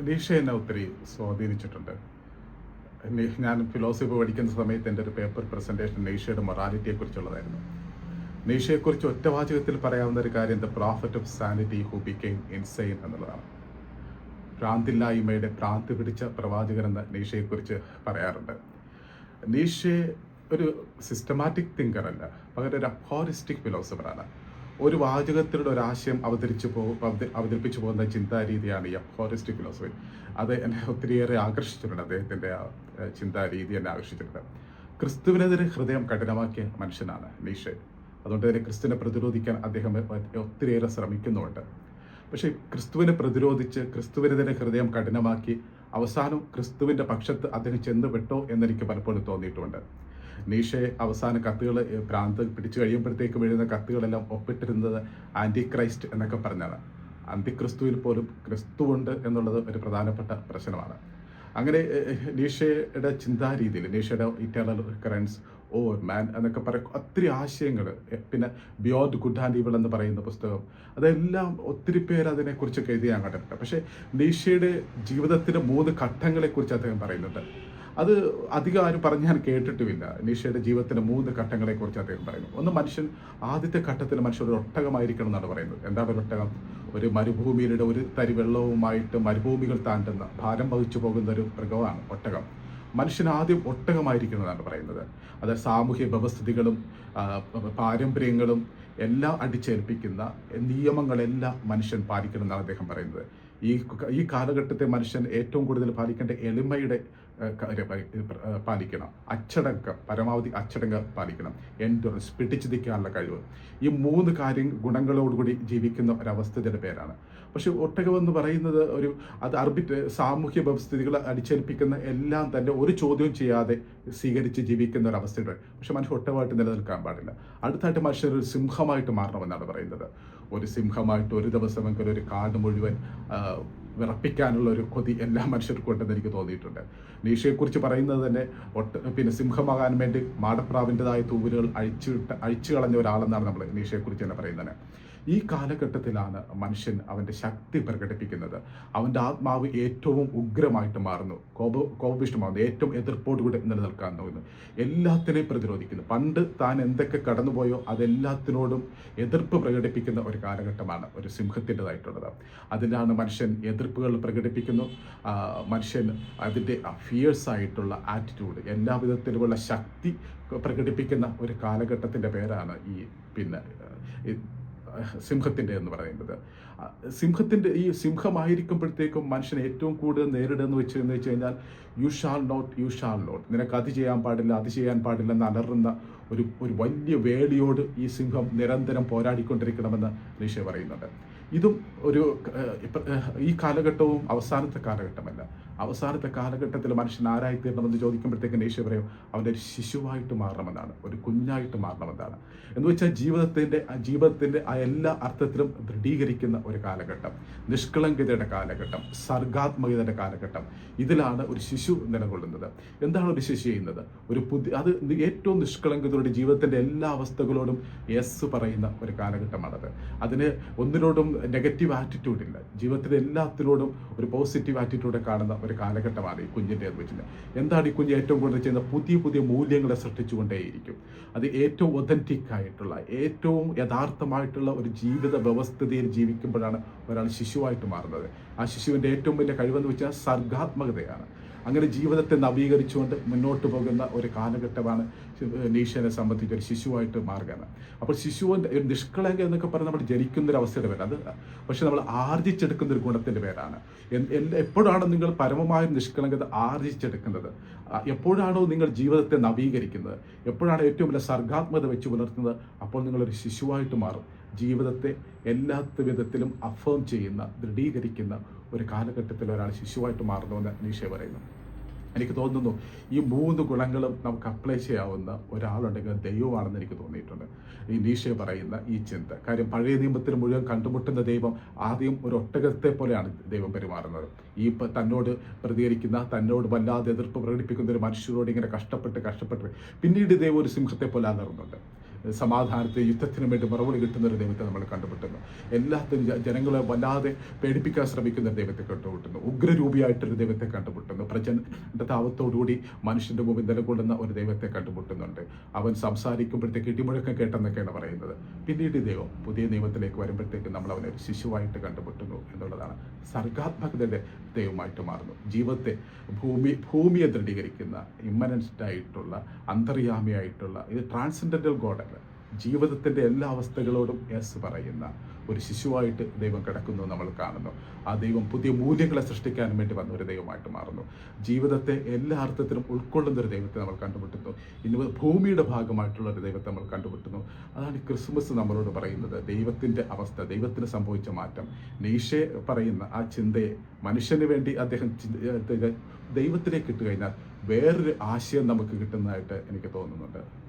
നീഷ എന്നെ ഒത്തിരി സ്വാധീനിച്ചിട്ടുണ്ട്. ഞാൻ ഫിലോസഫി പഠിക്കുന്ന സമയത്ത് എന്റെ ഒരു പേപ്പർ പ്രസന്റേഷൻ നീഷയുടെ മൊറാലിറ്റിയെ കുറിച്ചുള്ളതായിരുന്നു നീഷയെക്കുറിച്ച് ഒറ്റ വാചകത്തിൽ പറയാവുന്ന ഒരു കാര്യം the profit of sanity who became insane എന്നുള്ളതാണ്. ഭ്രാന്തില്ലായ്മയുടെ ഭ്രാന്ത് പിടിച്ച പ്രവാചകൻ എന്ന നീഷയെക്കുറിച്ച് പറയാറുണ്ട്. നീഷെ ഒരു സിസ്റ്റമാറ്റിക് തിങ്കർ അല്ല പകരം ഒരു അഫോറിസ്റ്റിക് ഫിലോസഫറാണ് ഒരു വാചകത്തിലൂടെ ഒരു ആശയം അവതരിച്ചു പോ അവത- അവതരിപ്പിച്ചു പോകുന്ന ചിന്താരീതിയാണ് ഈ അഫോറിസ്റ്റിക് ഫിലോസഫി. അത് എന്നെ ഒത്തിരിയേറെ ആകർഷിച്ചിട്ടുണ്ട് അദ്ദേഹത്തിന്റെ ആ ചിന്താരീതി എന്നെ ആകർഷിച്ചിട്ടുണ്ട്. ക്രിസ്തുവിനെതിരെ ഹൃദയം കഠിനമാക്കിയ മനുഷ്യനാണ് നീഷെ. അതുകൊണ്ട് തന്നെ ക്രിസ്തുവിനെ പ്രതിരോധിക്കാൻ അദ്ദേഹം ഒത്തിരിയേറെ ശ്രമിക്കുന്നുണ്ട് പക്ഷേ ക്രിസ്തുവിനെ പ്രതിരോധിച്ച് ക്രിസ്തുവിനെതിരെ ഹൃദയം കഠിനമാക്കി അവസാനം ക്രിസ്തുവിന്റെ പക്ഷത്ത് അദ്ദേഹം ചെന്ന് വിട്ടോ എന്നെനിക്ക് പലപ്പോഴും തോന്നിയിട്ടുമുണ്ട്. നീഷെ അവസാന കത്തുകൾ ഭ്രാന്ത് പിടിച്ചു കഴിയുമ്പോഴത്തേക്കും എഴുതുന്ന കത്തുകളെല്ലാം ഒപ്പിട്ടിരുന്നത് ആന്റി ക്രൈസ്റ്റ് എന്നൊക്കെ പറഞ്ഞാണ് അന്തിക്രിസ്തുവിൽ പോലും ക്രിസ്തുവുണ്ട് എന്നുള്ളത് ഒരു പ്രധാനപ്പെട്ട പ്രശ്നമാണ്. അങ്ങനെ നീഷയുടെ ചിന്താരീതിയിൽ നീഷയുടെ ഇറ്റേണൽ കറൻസ് ഓ മാൻ എന്നൊക്കെ പറയും ഒത്തിരി ആശയങ്ങൾ പിന്നെ ബിയോണ്ട് ഗുഡ് ആൻഡ് ഈവിൾ എന്ന് പറയുന്ന പുസ്തകം അതെല്ലാം ഒത്തിരി പേർ അതിനെക്കുറിച്ച് എഴുതി കണ്ടിട്ടുണ്ട് പക്ഷേ നീഷയുടെ ജീവിതത്തിന്റെ മൂന്ന് ഘട്ടങ്ങളെക്കുറിച്ച് അദ്ദേഹം പറയുന്നുണ്ട്. അത് അധികം ആരും പറഞ്ഞ് ഞാൻ കേട്ടിട്ടുമില്ല. നിഷയുടെ ജീവിതത്തിന്റെ മൂന്ന് ഘട്ടങ്ങളെക്കുറിച്ച് അദ്ദേഹം പറയുന്നു. ഒന്ന് മനുഷ്യൻ ആദ്യത്തെ ഘട്ടത്തിൽ മനുഷ്യൻ ഒരു ഒട്ടകമായിരിക്കണം എന്നാണ് പറയുന്നത്. എന്താണ് ഒരു ഒട്ടകം? ഒരു മരുഭൂമിയുടെ ഒരു തരി വെള്ളവുമായിട്ട് മരുഭൂമികൾ താണ്ടുന്ന ഭാരം വഹിച്ചു പോകുന്ന ഒരു മൃഗമാണ് ഒട്ടകം. മനുഷ്യൻ ആദ്യം ഒട്ടകമായിരിക്കുന്നതാണ് പറയുന്നത്. അത് സാമൂഹ്യ വ്യവസ്ഥിതികളും പാരമ്പര്യങ്ങളും എല്ലാം അടിച്ചേൽപ്പിക്കുന്ന നിയമങ്ങളെല്ലാം മനുഷ്യൻ പാലിക്കണം എന്നാണ് അദ്ദേഹം പറയുന്നത്. ഈ ഈ കാലഘട്ടത്തെ മനുഷ്യൻ ഏറ്റവും കൂടുതൽ പാലിക്കേണ്ട എളിമയുടെ പാലിക്കണം. അച്ചടക്കം പരമാവധി അച്ചടങ്ങ പാലിക്കണം. എൻഡുറൻസ് പിടിച്ചു നിൽക്കാനുള്ള കഴിവ്. ഈ മൂന്ന് കാര്യം ഗുണങ്ങളോടുകൂടി ജീവിക്കുന്ന ഒരവസ്ഥയുടെ പേരാണ്. പക്ഷെ ഒട്ടകം എന്ന് പറയുന്നത് ഒരു അത് അർബിറ്റ് സാമൂഹ്യ വ്യവസ്ഥിതികൾ അടിച്ചേൽപ്പിക്കുന്ന എല്ലാം തന്നെ ഒരു ചോദ്യവും ചെയ്യാതെ സ്വീകരിച്ച് ജീവിക്കുന്ന ഒരു അവസ്ഥയുടെ പക്ഷെ മനുഷ്യൻ ഒട്ടകമായിട്ട് നിലനിൽക്കാൻ പാടില്ല. അടുത്തായിട്ട് മനുഷ്യർ ഒരു സിംഹമായിട്ട് മാറണമെന്നാണ് പറയുന്നത്. ഒരു സിംഹമായിട്ട് ഒരു ദിവസമെങ്കിലും ഒരു കാട് മുഴുവൻ വിറപ്പിക്കാനുള്ള ഒരു കൊതി എല്ലാ മനുഷ്യർക്കും ഉണ്ടെന്ന് എനിക്ക് തോന്നിയിട്ടുണ്ട്. നീഷയെക്കുറിച്ച് പറയുന്നത് തന്നെ ഒട്ട് പിന്നെ സിംഹമാകാൻ വേണ്ടി മാടപ്രാവിന്റെതായ തൂവലുകൾ അഴിച്ചു അഴിച്ചു കളഞ്ഞ ഒരാളെന്നാണ് നമ്മൾ നീഷയെക്കുറിച്ച് തന്നെ പറയുന്നത് ഈ കാലഘട്ടത്തിലാണ് മനുഷ്യൻ അവന്റെ ശക്തി പ്രകടിപ്പിക്കുന്നത്. അവന്റെ ആത്മാവ് ഏറ്റവും ഉഗ്രമായിട്ട് മാറുന്നു. കോപ കോപിഷ്ടമാകുന്നു ഏറ്റവും എതിർപ്പോടുകൂടി നിലനിൽക്കാൻ തോന്നുന്നു എല്ലാത്തിനെയും പ്രതിരോധിക്കുന്നു. പണ്ട് താൻ എന്തൊക്കെ കടന്നുപോയോ അതെല്ലാത്തിനോടും എതിർപ്പ് പ്രകടിപ്പിക്കുന്ന ഒരു കാലഘട്ടമാണ് ഒരു സിംഹത്തിന്റെതായിട്ടുള്ളത്. അതിലാണ് മനുഷ്യൻ എതിർപ്പുകൾ പ്രകടിപ്പിക്കുന്നു. മനുഷ്യൻ അതിന്റെ ഫിയേഴ്സ് ആയിട്ടുള്ള ആറ്റിറ്റ്യൂഡ് എല്ലാ വിധത്തിലുമുള്ള ശക്തി പ്രകടിപ്പിക്കുന്ന ഒരു കാലഘട്ടത്തിന്റെ പേരാണ് ഈ പിന്നെ സിംഹത്തിന്റെ എന്ന് പറയുന്നത്. സിംഹത്തിന്റെ ഈ സിംഹമായിരിക്കുമ്പോഴത്തേക്കും മനുഷ്യനെ ഏറ്റവും കൂടുതൽ നേരിടുന്ന വെച്ച് എന്ന് വെച്ച് കഴിഞ്ഞാൽ you shall not you shall not നിനക്ക് അത് ചെയ്യാൻ പാടില്ല അത് ചെയ്യാൻ പാടില്ല എന്ന് അലറുന്ന ഒരു ഒരു വലിയ വേളിയോട് ഈ സിംഹം നിരന്തരം പോരാടിക്കൊണ്ടിരിക്കണമെന്ന് നിഷ പറയുന്നുണ്ട്. ഇതും ഒരു ഈ കാലഘട്ടവും അവസാനത്തെ കാലഘട്ടമല്ല. അവസാനത്തെ കാലഘട്ടത്തിൽ മനുഷ്യൻ ആരായി തീരണമെന്ന് ചോദിക്കുമ്പോഴത്തേക്കും യേശു പറയും അവന്റെ ഒരു ശിശുവായിട്ട് മാറണമെന്നാണ് ഒരു കുഞ്ഞായിട്ട് മാറണമെന്നാണ്. എന്ന് വെച്ചാൽ ജീവിതത്തിന്റെ ജീവിതത്തിന്റെ ആ എല്ലാ അർത്ഥത്തിലും ദൃഢീകരിക്കുന്ന ഒരു കാലഘട്ടം നിഷ്കളങ്കതയുടെ കാലഘട്ടം സർഗാത്മകതയുടെ കാലഘട്ടം ഇതിലാണ് ഒരു ശിശു നിലകൊള്ളുന്നത്. എന്താണ് ഒരു ശിശു ചെയ്യുന്നത്? ഒരു പുതിയ അത് ഏറ്റവും നിഷ്കളങ്കിതയുടെ ജീവിതത്തിന്റെ എല്ലാ അവസ്ഥകളോടും യെസ് പറയുന്ന ഒരു കാലഘട്ടമാണത്. അതിന് ഒന്നിനോടും നെഗറ്റീവ് ആറ്റിറ്റ്യൂഡ് ഇല്ല. ജീവിതത്തിലെ എല്ലാത്തിനോടും ഒരു പോസിറ്റീവ് ആറ്റിറ്റ്യൂഡ് കാണുന്ന ഒരു കാലഘട്ടമാണ് ഈ കുഞ്ഞിന്റെ എന്ന് വെച്ചിട്ട് എന്താണ് ഈ കുഞ്ഞ് ഏറ്റവും കൂടുതൽ ചെയ്യുന്ന? പുതിയ പുതിയ മൂല്യങ്ങളെ സൃഷ്ടിച്ചുകൊണ്ടേയിരിക്കും. അത് ഏറ്റവും ഒതന്റിക് ആയിട്ടുള്ള ഏറ്റവും യഥാർത്ഥമായിട്ടുള്ള ഒരു ജീവിത വ്യവസ്ഥിതിയിൽ ജീവിക്കുമ്പോഴാണ് ഒരാൾ ശിശുവായിട്ട് മാറുന്നത്. ആ ശിശുവിന്റെ ഏറ്റവും വലിയ കഴിവെന്ന് വെച്ചാൽ സർഗാത്മകതയാണ്. അങ്ങനെ ജീവിതത്തെ നവീകരിച്ചുകൊണ്ട് മുന്നോട്ട് പോകുന്ന ഒരു കാലഘട്ടമാണ് നീഷനെ സംബന്ധിച്ച് ഒരു ശിശുവായിട്ട് മാറുകയാണ്. അപ്പോൾ ശിശുവിന്റെ നിഷ്കളങ്ക എന്നൊക്കെ പറഞ്ഞ് നമ്മൾ ജനിക്കുന്ന ഒരു അവസ്ഥയുടെ പേര് അത് പക്ഷെ നമ്മൾ ആർജിച്ചെടുക്കുന്ന ഒരു ഗുണത്തിന്റെ പേരാണ്. എപ്പോഴാണോ നിങ്ങൾ പരമമായ നിഷ്കളങ്കത ആർജിച്ചെടുക്കുന്നത്? എപ്പോഴാണോ നിങ്ങൾ ജീവിതത്തെ നവീകരിക്കുന്നത്? എപ്പോഴാണ് ഏറ്റവും വലിയ സർഗാത്മകത വെച്ച് പുലർത്തുന്നത്? അപ്പോൾ നിങ്ങളൊരു ശിശുവായിട്ട് മാറും. ജീവിതത്തെ എല്ലാ വിധത്തിലും അഫേം ചെയ്യുന്ന ദൃഢീകരിക്കുന്ന ഒരു കാലഘട്ടത്തിൽ ഒരാൾ ശിശുവായിട്ട് മാറുന്നുവെന്ന് നീഷ പറയുന്നു. എനിക്ക് തോന്നുന്നു ഈ മൂന്ന് ഗുണങ്ങളും നമുക്ക് അപ്ലൈ ചെയ്യാവുന്ന ഒരാളുണ്ടെങ്കിൽ ദൈവമാണെന്ന് എനിക്ക് തോന്നിയിട്ടുണ്ട്. ഈ നീഷ പറയുന്ന ഈ ചിന്ത. കാര്യം പഴയ നിയമത്തിൽ മുഴുവൻ കണ്ടുമുട്ടുന്ന ദൈവം ആദ്യം ഒരു ഒട്ടകത്തെ പോലെയാണ് ദൈവം പെരുമാറുന്നത്. ഈ തന്നോട് പ്രതികരിക്കുന്ന തന്നോട് വല്ലാതെ എതിർപ്പ് പ്രകടിപ്പിക്കുന്ന ഒരു മനുഷ്യരോട് ഇങ്ങനെ കഷ്ടപ്പെട്ട് കഷ്ടപ്പെട്ട് പിന്നീട് ദൈവം ഒരു സിംഹത്തെ പോലെ അലറുന്നുണ്ട്. സമാധാനത്തെ യുദ്ധത്തിനു വേണ്ടി മറുപടി കിട്ടുന്ന ഒരു ദൈവത്തെ നമ്മൾ കണ്ടുമുട്ടുന്നു. എല്ലാത്തിനും ജനങ്ങളെ വല്ലാതെ പേടിപ്പിക്കാൻ ശ്രമിക്കുന്ന ഒരു ദൈവത്തെ കണ്ടുപെട്ടുന്നു ഉഗ്രരൂപിയായിട്ടൊരു ദൈവത്തെ കണ്ടുമുട്ടുന്നു. പ്രചണ്ഡ താവത്തോടുകൂടി മനുഷ്യന്റെ മുമ്പിൽ നിലകൊള്ളുന്ന ഒരു ദൈവത്തെ കണ്ടുമുട്ടുന്നുണ്ട്. അവൻ സംസാരിക്കുമ്പോഴത്തേക്ക് ഇടിമുഴക്കം കേട്ടെന്നൊക്കെയാണ് പറയുന്നത്. പിന്നീട് ദൈവം പുതിയ നിയമത്തിലേക്ക് വരുമ്പോഴത്തേക്ക് നമ്മൾ അവനെ ഒരു ശിശുവായിട്ട് കണ്ടുമുട്ടുന്നു എന്നുള്ളതാണ്. സർഗാത്മകതയുടെ ദൈവമായിട്ട് മാറുന്നു. ജീവിതത്തെ ഭൂമി ഭൂമിയെ ദൃഢീകരിക്കുന്ന ഇമ്മനൻസ്ഡ് ആയിട്ടുള്ള അന്തർയാമിയായിട്ടുള്ള ഇത് ട്രാൻസെൻഡന്റൽ ഗോഡല്ല ജീവിതത്തിന്റെ എല്ലാ അവസ്ഥകളോടും യെസ് പറയുന്ന ഒരു ശിശുവായിട്ട് ദൈവം കിടക്കുന്നു നമ്മൾ കാണുന്നു. ആ ദൈവം പുതിയ മൂല്യങ്ങളെ സൃഷ്ടിക്കാൻ വേണ്ടി വന്ന ഒരു ദൈവമായിട്ട് മാറുന്നു. ജീവിതത്തെ എല്ലാ അർത്ഥത്തിലും ഉൾക്കൊള്ളുന്ന ഒരു ദൈവത്തെ നമ്മൾ കണ്ടുമുട്ടുന്നു. ഇനി ഭൂമിയുടെ ഭാഗമായിട്ടുള്ള ഒരു ദൈവത്തെ നമ്മൾ കണ്ടുമുട്ടുന്നു. അതാണ് ക്രിസ്മസ് നമ്മളോട് പറയുന്നത്. ദൈവത്തിന്റെ അവസ്ഥ ദൈവത്തിന് സംഭവിച്ച മാറ്റം. നീഷെ പറയുന്ന ആ ചിന്തയെ മനുഷ്യന് വേണ്ടി അദ്ദേഹം ദൈവത്തിലേക്ക് ഇട്ട് കഴിഞ്ഞാൽ വേറൊരു ആശയം നമുക്ക് കിട്ടുന്നതായിട്ട് എനിക്ക് തോന്നുന്നുണ്ട്.